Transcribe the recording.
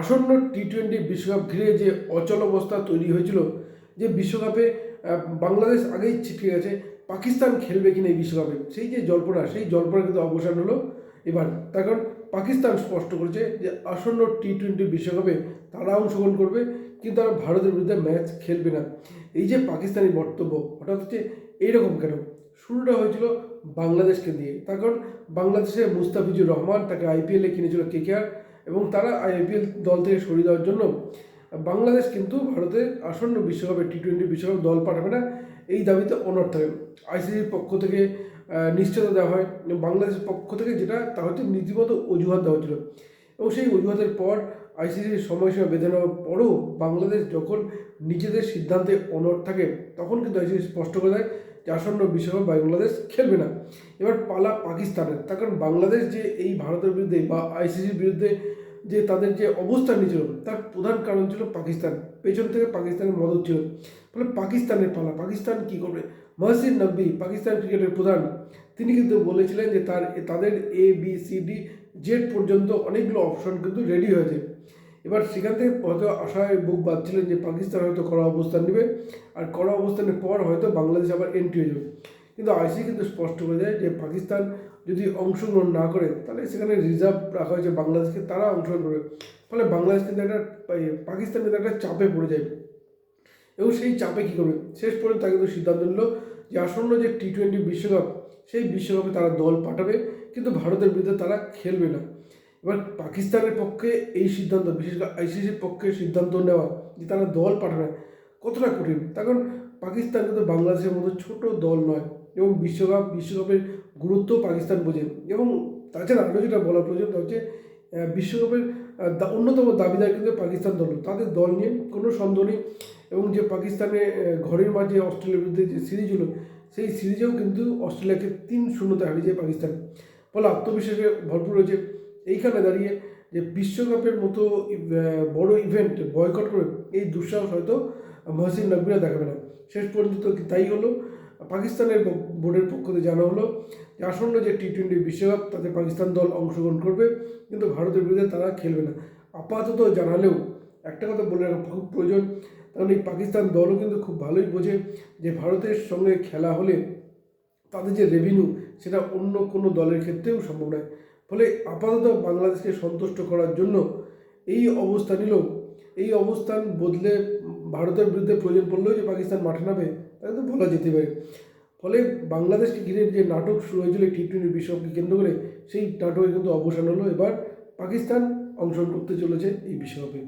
আসন্ন T twenty বিশ্বকাপ ঘিরে যে অচল অবস্থা তৈরি হয়েছিল, যে বিশ্বকাপে বাংলাদেশ আগেই ছিটকে গেছে, পাকিস্তান খেলবে কিনা এই বিশ্বকাপে, সেই যে জল্পনা, সেই জল্পনা কিন্তু অবসান হলো এবার। তার কারণ পাকিস্তান স্পষ্ট করেছে যে আসন্ন টি টোয়েন্টি বিশ্বকাপে তারা অংশগ্রহণ করবে, কিন্তু তারা ভারতের বিরুদ্ধে ম্যাচ খেলবে না। এই যে পাকিস্তানি বক্তব্য, হঠাৎ হচ্ছে এইরকম কেন? শুরুটা হয়েছিল বাংলাদেশকে দিয়ে তার কারণ বাংলাদেশের মুস্তাফিজুর রহমান তাকে আইপিএলে কিনেছিল কেকেআর এবং তারা আইপিএল দল থেকে সরিয়ে দেওয়ার জন্য বাংলাদেশ কিন্তু ভারতের আসন্ন বিশ্বকাপে টি টোয়েন্টি বিশ্বকাপ দল পাঠাবে না। এই দাবিতে অনড় থাকে। আইসিসির পক্ষ থেকে নিশ্চয়তা দেওয়া হয়। বাংলাদেশের পক্ষ থেকে যেটা, তা হচ্ছে নীতিগত অজুহাত দেওয়া হয়েছিল এবং সেই অজুহাতের পর আইসিসির সময়সীমা বেঁধে নেওয়ার পরও বাংলাদেশ যখন নিজেদের সিদ্ধান্তে অনড় থাকে, তখন কিন্তু আইসিসি স্পষ্ট করে দেয় যে আসন্ন বিশ্বকাপ বাংলাদেশ খেলবে না। এবার পালা পাকিস্তানের। তার কারণ বাংলাদেশ যে এই ভারতের বিরুদ্ধে বা আইসিসির বিরুদ্ধে যে তাদের যে অবস্থান নিয়েছিল, তার প্রধান কারণ ছিল পাকিস্তান। পেছন থেকে পাকিস্তানের মদত ছিল। ফলে পাকিস্তানের পালা, পাকিস্তান কি করবে? মহসিন নকবি পাকিস্তান ক্রিকেটের প্রধান, তিনি কিন্তু বলেছিলেন যে তার, তাদের A B C D Z পর্যন্ত অনেকগুলো অপশন কিন্তু রেডি হয়েছে। এবার সেখান থেকে হয়তো আশায় বুক বাঁধছিলেন যে পাকিস্তান হয়তো কড়া অবস্থান নেবে, আর কড়া অবস্থানের পর হয়তো বাংলাদেশ আবার এন্ট্রি হয়ে যাবে। কিন্তু আইসি কিন্তু স্পষ্ট করে দেয় যে পাকিস্তান যদি অংশগ্রহণ না করে, তাহলে সেখানে রিজার্ভ রাখা হয়েছে বাংলাদেশকে, তারা অংশগ্রহণ করবে। ফলে বাংলাদেশ কিন্তু একটা পাকিস্তান কিন্তু একটা চাপে পড়ে যায়। এবং সেই চাপে কী করবে? শেষ পর্যন্ত তারা কিন্তু সিদ্ধান্ত নিল যে আসন্ন যে টি টোয়েন্টি বিশ্বকাপ, সেই বিশ্বকাপে তারা দল পাঠাবে। কিন্তু ভারতের বিরুদ্ধে তারা খেলবে না। এবার পাকিস্তানের পক্ষে এই সিদ্ধান্ত, বিশেষ করে আইসিসির পক্ষে সিদ্ধান্ত নেওয়া যে তারা দল পাঠাবে, কতটা কঠিন? তার কারণ পাকিস্তান কিন্তু বাংলাদেশের মতো ছোট দল নয় এবং বিশ্বকাপ, বিশ্বকাপের গুরুত্ব পাকিস্তান বোঝে। এবং তাছাড়া আরও যেটা বলা প্রয়োজন তা হচ্ছে বিশ্বকাপের অন্যতম দাবিদার কিন্তু পাকিস্তান দল তাদের দল নিয়ে কোনো সন্দেহ নেই এবং যে পাকিস্তানে ঘরের মাঝে অস্ট্রেলিয়ার বিরুদ্ধে যে সিরিজ হলো, সেই সিরিজেও কিন্তু অস্ট্রেলিয়াকে তিন শূন্যতে হারিয়েছে পাকিস্তান। ফলে আত্মবিশ্বাসে ভরপুর রয়েছে। এইখানে দাঁড়িয়ে যে বিশ্বকাপের মতো বড় ইভেন্ট বয়কট করে এই দুঃসাহস হয়তো মহসিন নকবিরা দেখাবে না। শেষ পর্যন্ত তাই হলো? পাকিস্তানের বোর্ডের পক্ষ থেকে জানা হলো যে আসন্ন যে টি টোয়েন্টি বিশ্বকাপ, তাতে পাকিস্তান দল অংশগ্রহণ করবে, কিন্তু ভারতের বিরুদ্ধে তারা খেলবে না। আপাতত জানালেও একটা কথা বলে রাখা খুব প্রয়োজন, কারণ এই পাকিস্তান দলও কিন্তু খুব ভালোই বোঝে যে ভারতের সঙ্গে খেলা হলে তাদের যে রেভিনিউ সেটা অন্য কোনো দলের ক্ষেত্রেও সম্ভব নয়। ফলে আপাতত বাংলাদেশকে সন্তুষ্ট করার জন্য এই অবস্থা নিল এই অবস্থান বদলে ভারতের বিরুদ্ধে প্রয়োজন পড়লেও যে পাকিস্তান মাঠে নামে তাকে তো বলা যেতে পারে। ফলে বাংলাদেশকে ঘিরে যে নাটক শুরু হয়েছিল টি টোয়েন্টি বিশ্বকাপকে কেন্দ্র করে, সেই নাটকে কিন্তু অবসান হলো। এবার পাকিস্তান অংশগ্রহণ করতে চলেছে এই বিশ্বকাপে।